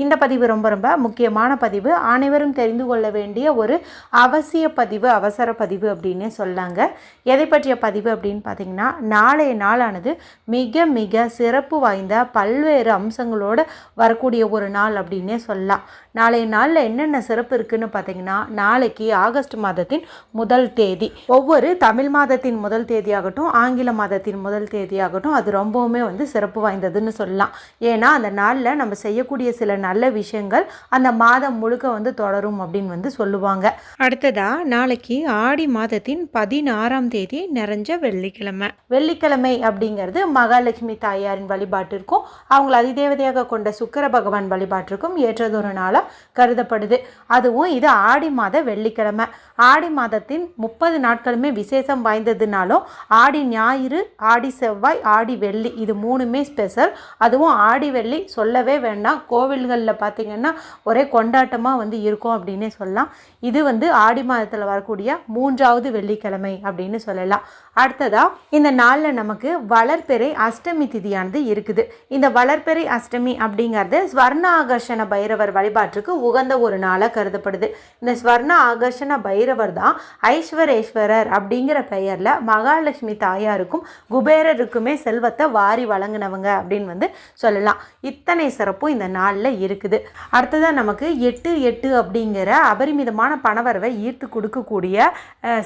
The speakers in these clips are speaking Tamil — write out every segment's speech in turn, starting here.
இந்த பதிவு ரொம்ப ரொம்ப முக்கியமான பதிவு. அனைவரும் தெரிந்து கொள்ள வேண்டிய ஒரு அவசிய பதிவு அவசர பதிவு அப்படின்னு சொல்லாங்க. எதை பற்றிய பதிவு அப்படின்னு பார்த்தீங்கன்னா நாளைய நாளானது மிக மிக சிறப்பு வாய்ந்த பல்வேறு அம்சங்களோடு வரக்கூடிய ஒரு நாள் அப்படின்னே சொல்லலாம். நாளைய நாளில் என்னென்ன சிறப்பு இருக்குதுன்னு பார்த்தீங்கன்னா நாளைக்கு ஆகஸ்ட் மாதத்தின் முதல் தேதி. ஒவ்வொரு தமிழ் மாதத்தின் முதல் தேதியாகட்டும் ஆங்கில மாதத்தின் முதல் தேதியாகட்டும் அது ரொம்பவுமே வந்து சிறப்பு வாய்ந்ததுன்னு சொல்லலாம். ஏன்னா அந்த நாளில் நம்ம செய்யக்கூடிய சில நல்ல விஷயங்கள் அந்த மாதம் முழுக்க வந்து தொடரும் அப்படின்னு வந்து சொல்லுவாங்க. அடுத்ததா நாளைக்கு ஆடி மாதத்தின் பதினாறாம் தேதி நிறைஞ்ச வெள்ளிக்கிழமை. வெள்ளிக்கிழமை அப்படிங்கிறது மகாலட்சுமி தாயாரின் வழிபாட்டிற்கும் அவங்கள அதிதேவதையாக கொண்ட சுக்கிர பகவான் வழிபாட்டிற்கும் ஏற்றதொரு நாளாக கருதப்படுது. அதுவும் இது ஆடி மாத வெள்ளிக்கிழமை. ஆடி மாதத்தின் முப்பது நாட்களுமே விசேஷம் வாய்ந்ததுனாலும் ஆடி ஞாயிறு ஆடி செவ்வாய் ஆடி வெள்ளி இது மூணுமே ஸ்பெஷல் அதுவும் ஆடி வெள்ளி சொல்லவே வேண்டாம். கோவில்களில் பார்த்திங்கன்னா ஒரே கொண்டாட்டமாக வந்து இருக்கும் அப்படின்னே சொல்லலாம். இது வந்து ஆடி மாதத்தில் வரக்கூடிய மூன்றாவது வெள்ளிக்கிழமை அப்படின்னு சொல்லலாம். அடுத்ததாக இந்த நாளில் நமக்கு வளர்பெறை அஷ்டமி திதியானது இருக்குது. இந்த வளர்பெறை அஷ்டமி அப்படிங்கிறது ஸ்வர்ண ஆகர்ஷண பைரவர் வழிபாட்டுக்கு உகந்த ஒரு நாளாக கருதப்படுது. இந்த ஸ்வர்ண ஆகர்ஷண பைரவர் தான் ஐஸ்வரேஸ்வரர் அப்படிங்கிற பெயரில் மகாலட்சுமி தாயாருக்கும் குபேரருக்குமே செல்வத்தை வாரி வழங்கினவங்க அப்படின்னு வந்து சொல்லலாம். இத்தனை சிறப்பும் இந்த நாளில் இருக்குது. அடுத்ததாக நமக்கு எட்டு எட்டு அப்படிங்கிற அபரிமிதமான பணவரவை ஈர்த்து கொடுக்கக்கூடிய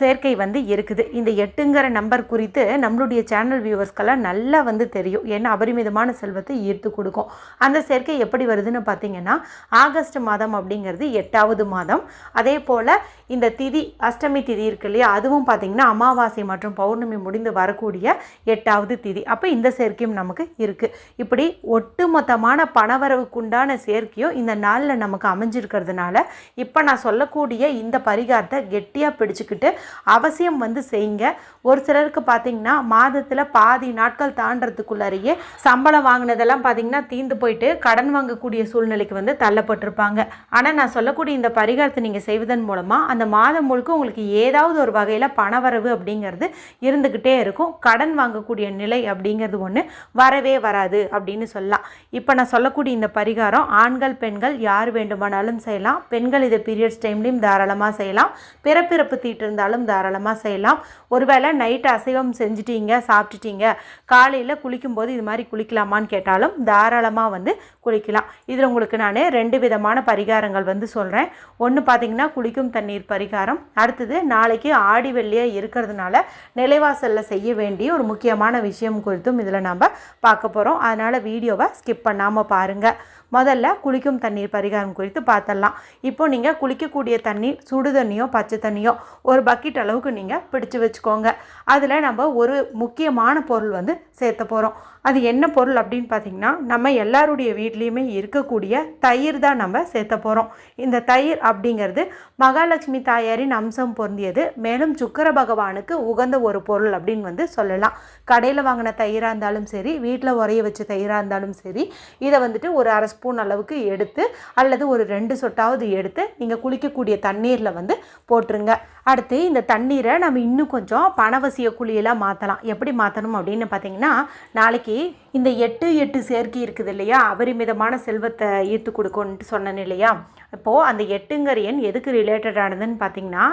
சேர்க்கை வந்து இருக்குது. இந்த எட்டுங்கிற நம்பர் குறித்து நம்மளுடைய சேனல் வியூவர்ஸ்க்கெல்லாம் நல்லா வந்து தெரியும். ஏன்னா அபரிமிதமான செல்வத்தை ஈர்த்து கொடுக்கும். அந்த சேர்க்கை எப்படி வருதுன்னு பார்த்தீங்கன்னா ஆகஸ்ட் மாதம் அப்படிங்கிறது எட்டாவது மாதம். அதே போல் இந்த திதி அஷ்டமி திதி இருக்கு இல்லையா? அதுவும் பார்த்தீங்கன்னா அமாவாசை மற்றும் பௌர்ணமி முடிந்து வரக்கூடிய எட்டாவது திதி. அப்போ இந்த சேர்க்கையும் நமக்கு இருக்குது இப்படி ஒட்டுமொத்தமான பணவரவுக்குண்டான சேர்க்கையும் இந்த நாளில் நமக்கு அமைஞ்சிருக்கிறதுனால இப்போ நான் சொல்லக்கூடிய இந்த பரிகாரத்தை கெட்டியாக பிடிச்சிக்கிட்டு அவசியம் வந்து செய்யுங்க. ஒரு சிலருக்கு பார்த்தீங்கன்னா மாதத்தில் பாதி நாட்கள் தாண்டறதுக்குள்ளாரையே சம்பளம் வாங்கினதெல்லாம் பார்த்தீங்கன்னா தீந்து போயிட்டு கடன் வாங்கக்கூடிய சூழ்நிலைக்கு வந்து தள்ளப்பட்டிருப்பாங்க. ஆனால் நான் சொல்லக்கூடிய இந்த பரிகாரத்தை நீங்கள் செய்வதன் மூலமாக அந்த மாதம் முழுக்க உங்களுக்கு ஏதாவது ஒரு வகையில் பணவரவு அப்படிங்கிறது இருந்துக்கிட்டே இருக்கும். கடன் வாங்கக்கூடிய நிலை அப்படிங்கிறது ஒன்று வரவே வராது அப்படின்னு சொல்லலாம். இப்போ நான் சொல்லக்கூடிய இந்த பரிகாரம் ஆண்கள் பெண்கள் யார் வேண்டுமானாலும் செய்யலாம். பெண்கள் இதை பீரியட்ஸ் டைம்லையும் தாராளமாக செய்யலாம். பிறப்பிறப்பு தீட்டு இருந்தாலும் தாராளமாக செய்யலாம். ஒருவேளை நைட்டு அசைவம் செஞ்சிட்டீங்க சாப்பிட்டுட்டீங்க காலையில் குளிக்கும்போது இது மாதிரி குளிக்கலாமான்னு கேட்டாலும் தாராளமாக வந்து குளிக்கலாம். இதில் உங்களுக்கு நான் ரெண்டு விதமான பரிகாரங்கள் வந்து சொல்கிறேன் ஒன்று பார்த்தீங்கன்னா குளிக்கும் தண்ணீர் பரிகாரம். அடுத்தது நாளைக்கு ஆடி வெள்ளியாக இருக்கிறதுனால நிலைவாசலில் செய்ய வேண்டிய ஒரு முக்கியமான விஷயம் குறித்தும் இதில் நம்ம பார்க்க போகிறோம் அதனால் வீடியோவை ஸ்கிப் பண்ணாமல் பாருங்கள் முதல்ல குளிக்கும் தண்ணீர் பரிகாரம் குறித்து பார்த்துடலாம் இப்போ நீங்கள் குளிக்கக்கூடிய தண்ணீர் சுடு தண்ணியோ பச்சை தண்ணியோ ஒரு பக்கெட் அளவுக்கு நீங்கள் பிடிச்சு வச்சுக்கோங்க. அதில் நம்ம ஒரு முக்கியமான பொருள் வந்து சேர்த்த போகிறோம் அது என்ன பொருள் அப்படின்னு பார்த்தீங்கன்னா நம்ம எல்லாருடைய வீட்லேயுமே இருக்கக்கூடிய தயிர் தான் நம்ம சேர்த்த போகிறோம் இந்த தயிர் அப்படிங்கிறது மகாலட்சுமி தாயாரின் அம்சம் பொருந்தியது. மேலும் சுக்கர பகவானுக்கு உகந்த ஒரு பொருள் அப்படின்னு வந்து சொல்லலாம். கடையில் வாங்கின தயிராக இருந்தாலும் சரி வீட்டில் உரைய வச்ச தயிராக இருந்தாலும் சரி இதை வந்துட்டு ஒரு அரசு ஸ்பூன் அளவுக்கு எடுத்து அல்லது ஒரு ரெண்டு சொட்டாவது எடுத்து நீங்கள் குளிக்கக்கூடிய தண்ணீரில் வந்து போட்டுருங்க. அடுத்து இந்த தண்ணீரை நம்ம இன்னும் கொஞ்சம் பணவசிய குழியெல்லாம் மாற்றலாம் எப்படி மாற்றணும் அப்படின்னு பார்த்தீங்கன்னா நாளைக்கு இந்த எட்டு எட்டு சேர்க்கை இருக்குது இல்லையா? அபரிமிதமான செல்வத்தை ஈர்த்து கொடுக்கும்ன்ட்டு சொன்னேன் இல்லையா? இப்போது அந்த எட்டுங்கிற எண் எதுக்கு ரிலேட்டடானதுன்னு பார்த்தீங்கன்னா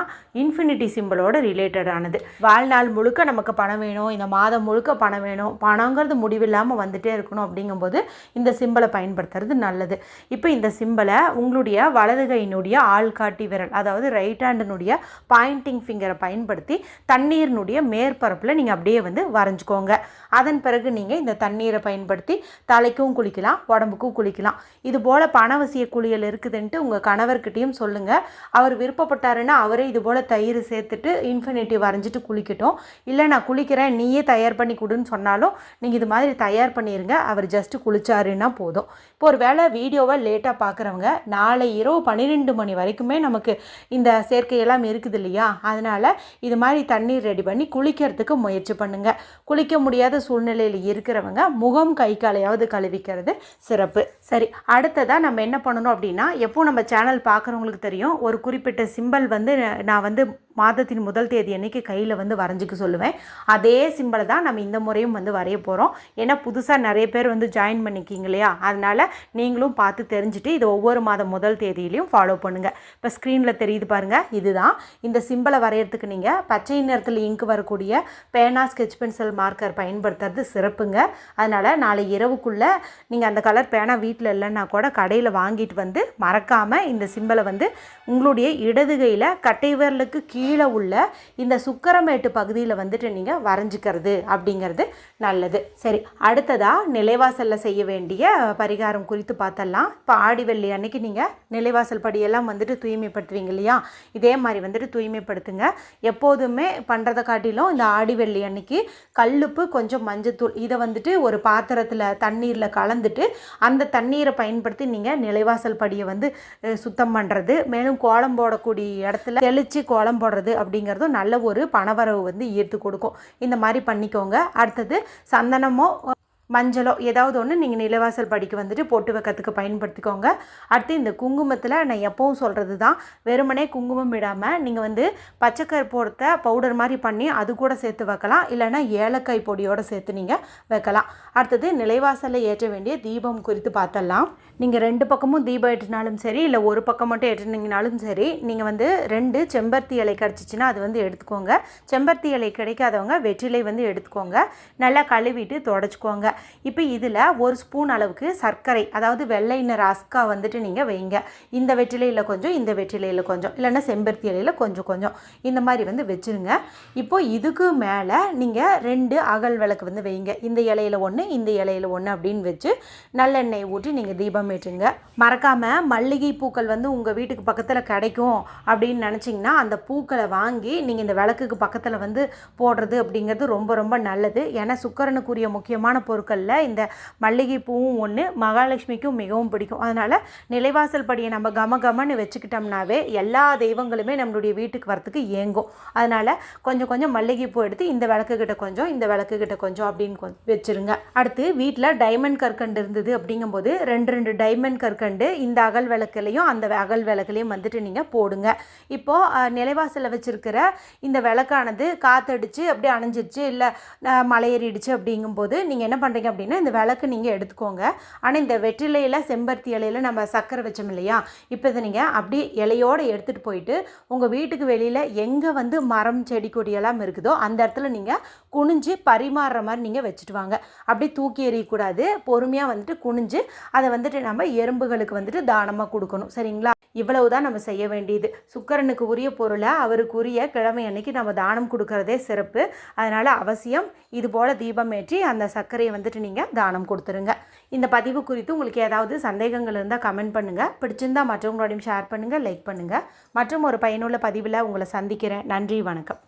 இன்ஃபினிட்டி சிம்பிளோட ரிலேட்டடானது வாழ்நாள் முழுக்க நமக்கு பணம் வேணும் இந்த மாதம் முழுக்க பணம் வேணும் பணங்கிறது முடிவில்லாமல் வந்துட்டே இருக்கணும் அப்படிங்கும்போது இந்த சிம்பிளை பயன்படுத்துறது நல்லது. இப்போ இந்த சிம்பிளை உங்களுடைய வலது கையினுடைய ஆள்காட்டி விரல் அதாவது ரைட் ஹேண்டினுடைய பாயிண்டிங் ஃபிங்கரை பயன்படுத்தி தண்ணீரினுடைய மேற்பரப்பில் நீங்கள் அப்படியே வந்து வரைஞ்சிக்கோங்க. அதன் பிறகு நீங்கள் இந்த தண்ணீரை பயன்படுத்தி தலைக்கும் குளிக்கலாம் உடம்புக்கும் குளிக்கலாம். இது போல் பணவசிய குளியல் இருக்குதுன்ட்டு உங்கள் கணவர்கிட்டையும் சொல்லுங்கள் அவர் விருப்பப்பட்டாருன்னா அவரே இது போல் தயிர் சேர்த்துட்டு இன்ஃபினிட்டி வரைஞ்சிட்டு குளிக்கட்டும். இல்லை நான் குளிக்கிறேன் நீயே தயார் பண்ணி கொடுன்னு சொன்னாலும் நீங்கள் இது மாதிரி தயார் பண்ணிடுங்க அவர் ஜஸ்ட்டு குளிச்சாருன்னா போதும். இப்போ ஒரு வேளை வீடியோவை லேட்டாக பார்க்குறவங்க நாளை இரவு பன்னிரெண்டு மணி வரைக்குமே நமக்கு இந்த சேர்க்கையெல்லாம் இருக்குது இல்லையா இல்லையா? அதனால் இது மாதிரி தண்ணீர் ரெடி பண்ணி குளிக்கிறதுக்கு முயற்சி பண்ணுங்கள் குளிக்க முடியாத சூழ்நிலையில் இருக்கிறவங்க முகம் கை காலையாவது கழுவிக்கிறது சிறப்பு. சரி அடுத்ததாக நம்ம என்ன பண்ணணும் அப்படின்னா எப்போ நம்ம சேனல் பார்க்குறவங்களுக்கு தெரியும். ஒரு குறிப்பிட்ட சிம்பல் வந்து நான் வந்து மாதத்தின் முதல் தேதி அன்னைக்கு கையில் வந்து வரைஞ்சிக்க சொல்லுவேன். அதே சிம்பிளை தான் நம்ம இந்த முறையும் வந்து வரைய போகிறோம் ஏன்னா புதுசாக நிறைய பேர் வந்து ஜாயின் பண்ணிக்கிங்க இல்லையா? அதனால் நீங்களும் பார்த்து தெரிஞ்சுட்டு இது ஒவ்வொரு மாதம் முதல் தேதியிலையும் ஃபாலோ பண்ணுங்கள் இப்போ ஸ்க்ரீனில் தெரியுது பாருங்கள் இதுதான். இந்த சிம்பிளை வரைகிறதுக்கு நீங்கள் பச்சை நிறத்தில் இங்கு வரக்கூடிய பேனா ஸ்கெச் பென்சில் மார்க்கர் பயன்படுத்துறது சிறப்புங்க. அதனால் நாளை இரவுக்குள்ளே நீங்கள் அந்த கலர் பேனா வீட்டில் இல்லைன்னா கூட கடையில் வாங்கிட்டு வந்து மறக்காமல் இந்த சிம்பிளை வந்து உங்களுடைய இடது கையில் கட்டை விரலுக்கு கீழே உள்ள இந்த சுக்கரமேட்டு பகுதியில் வந்துட்டு நீங்கள் வரைஞ்சிக்கிறது அப்படிங்கிறது நல்லது. சரி அடுத்ததாக நிலைவாசலில் செய்ய வேண்டிய பரிகாரம் குறித்து பார்த்தலாம். இப்போ ஆடி வெள்ளி அன்னைக்கு நீங்கள் நிலைவாசல் படியெல்லாம் வந்துட்டு தூய்மைப்படுத்துவீங்க இல்லையா? இதே மாதிரி வந்துட்டு தூய்மைப்படுத்துங்க. எப்போதுமே பண்ணுறதை காட்டிலும் இந்த ஆடி வெள்ளி அன்னைக்கு கல்லுப்பு கொஞ்சம் மஞ்சத்தூள் இதை வந்துட்டு ஒரு பாத்திரத்தில் தண்ணீரில் கலந்துட்டு அந்த தண்ணீரை பயன்படுத்தி நீங்கள் நிலைவாசல் படியை வந்து சுத்தம் பண்ணுறது மேலும் கோலம் போடக்கூடிய இடத்துல தெளித்து கோலம் போடுறது அப்படிங்கிறதும் நல்ல ஒரு பணவரவு வந்து ஈர்த்து கொடுக்கும். இந்த மாதிரி பண்ணிக்கோங்க. அடுத்தது சந்தனமோ மஞ்சளோ ஏதாவது ஒன்று நீங்கள் நிலவாசல் படிக்கு வந்துட்டு போட்டு வைக்கிறதுக்கு பயன்படுத்திக்கோங்க. அடுத்து இந்த குங்குமத்தில் நான் எப்பவும் சொல்கிறது தான் வெறுமனே குங்குமம் விடாமல் நீங்கள் வந்து பச்சைக்கற்பூரத்தை பவுடர் மாதிரி பண்ணி அது கூட சேர்த்து வைக்கலாம். இல்லைன்னா ஏலக்காய் பொடியோடு சேர்த்து நீங்கள் வைக்கலாம். அடுத்தது நிலைவாசலில் ஏற்ற வேண்டிய தீபம் குறித்து பார்த்தலாம் நீங்கள் ரெண்டு பக்கமும் தீபம் ஏற்றினாலும் சரி இல்லை ஒரு பக்கம் மட்டும் ஏற்றினீங்கனாலும் சரி நீங்கள் வந்து ரெண்டு செம்பருத்தி இலை கிடச்சிச்சின்னா அது வந்து எடுத்துக்கோங்க. செம்பருத்தி இலை கிடைக்காதவங்க வெற்றிலை வந்து எடுத்துக்கோங்க. நல்லா கழுவிட்டு தொடச்சிக்கோங்க. இப்போ இதில் ஒரு ஸ்பூன் அளவுக்கு சர்க்கரை அதாவது வெள்ளை நிற அஸ்கா வந்துட்டு நீங்கள் வைங்க. இந்த வெற்றிலையில் கொஞ்சம் இந்த வெற்றிலையில் கொஞ்சம் இல்லைன்னா செம்பருத்தி இலையில் கொஞ்சம் கொஞ்சம். இந்த மாதிரி வந்து வச்சுருங்க. இப்போ இதுக்கு மேலே நீங்கள் ரெண்டு அகல் விளக்கு வந்து வைங்க. இந்த இலையில ஒன்று இந்த இலையில ஒன்று அப்படின்னு வச்சு நல்லெண்ணெய் ஊற்றி நீங்கள் தீபம் ஏற்றுங்க. மறக்காமல் மல்லிகை பூக்கள் வந்து உங்கள் வீட்டுக்கு பக்கத்தில் கிடைக்கும் அப்படின்னு நினச்சிங்கன்னா அந்த பூக்களை வாங்கி நீங்கள் இந்த விளக்குக்கு பக்கத்தில் வந்து போடுறது அப்படிங்கிறது ரொம்ப ரொம்ப நல்லது. ஏன்னா சுக்கரனுக்குரிய முக்கியமான பொருட்கள் பூக்களில் இந்த மல்லிகைப்பூவும் ஒன்று மகாலட்சுமிக்கும் மிகவும் பிடிக்கும். அதனால் நிலைவாசல் படியை நம்ம கம கமன்னு வச்சுக்கிட்டோம்னாவே எல்லா தெய்வங்களுமே நம்மளுடைய வீட்டுக்கு வரத்துக்கு ஏங்கும் அதனால் கொஞ்சம் கொஞ்சம் மல்லிகைப்பூ எடுத்து இந்த விளக்குக்கிட்ட கொஞ்சம் இந்த விளக்குக்கிட்ட கொஞ்சம் அப்படின்னு வச்சுருங்க. அடுத்து வீட்டில் டைமண்ட் கற்கண்டு இருந்தது அப்படிங்கும்போது ரெண்டு ரெண்டு டைமண்ட் கற்கண்டு இந்த அகல் விளக்குலையும் அந்த அகல் விளக்குலையும் வந்துட்டு நீங்கள் போடுங்க. இப்போது நிலைவாசலில் வச்சுருக்கிற இந்த விளக்கானது காற்றடிச்சு அப்படியே அணைஞ்சிருச்சு இல்லை மலையேறிடுச்சு அப்படிங்கும்போது நீங்கள் என்ன பண்ணுறீங்க அப்படின்னா இந்த விளக்கு நீங்கள் எடுத்துக்கோங்க. ஆனால் இந்த வெற்றிலையில் செம்பருத்தி இலையில நம்ம சக்கரை வச்சோம் இல்லையா? இப்போ இதை நீங்கள் அப்படி இலையோடு எடுத்துகிட்டு போயிட்டு உங்கள் வீட்டுக்கு வெளியில் எங்கே வந்து மரம் செடி கொடியெல்லாம் இருக்குதோ அந்த இடத்துல நீங்கள் குனிஞ்சு பரிமாறுற மாதிரி நீங்கள் வச்சுட்டு வாங்க அப்படியே தூக்கி எறியக்கூடாது. பொறுமையாக வந்துட்டு குனிஞ்சு அதை வந்துட்டு நம்ம எறும்புகளுக்கு வந்துட்டு தானமாக கொடுக்கணும். சரிங்களா? இவ்வளவு தான் நம்ம செய்ய வேண்டியது. சுக்கரனுக்கு உரிய பொருளை அவருக்கு உரிய கிழமை அன்னைக்கு நம்ம தானம் கொடுக்கறதே சிறப்பு. அதனால் அவசியம் இது போல் தீபம் ஏற்றி அந்த சர்க்கரையை வந்துட்டு நீங்கள் தானம் கொடுத்துருங்க. இந்த பதிவு குறித்து உங்களுக்கு ஏதாவது சந்தேகங்கள் இருந்தால் கமெண்ட் பண்ணுங்கள் பிடிச்சிருந்தா மற்றவங்களோடையும் ஷேர் பண்ணுங்கள் லைக் பண்ணுங்கள் மற்றும் ஒரு பயனுள்ள பதிவில் உங்களை சந்திக்கிறேன். நன்றி வணக்கம்.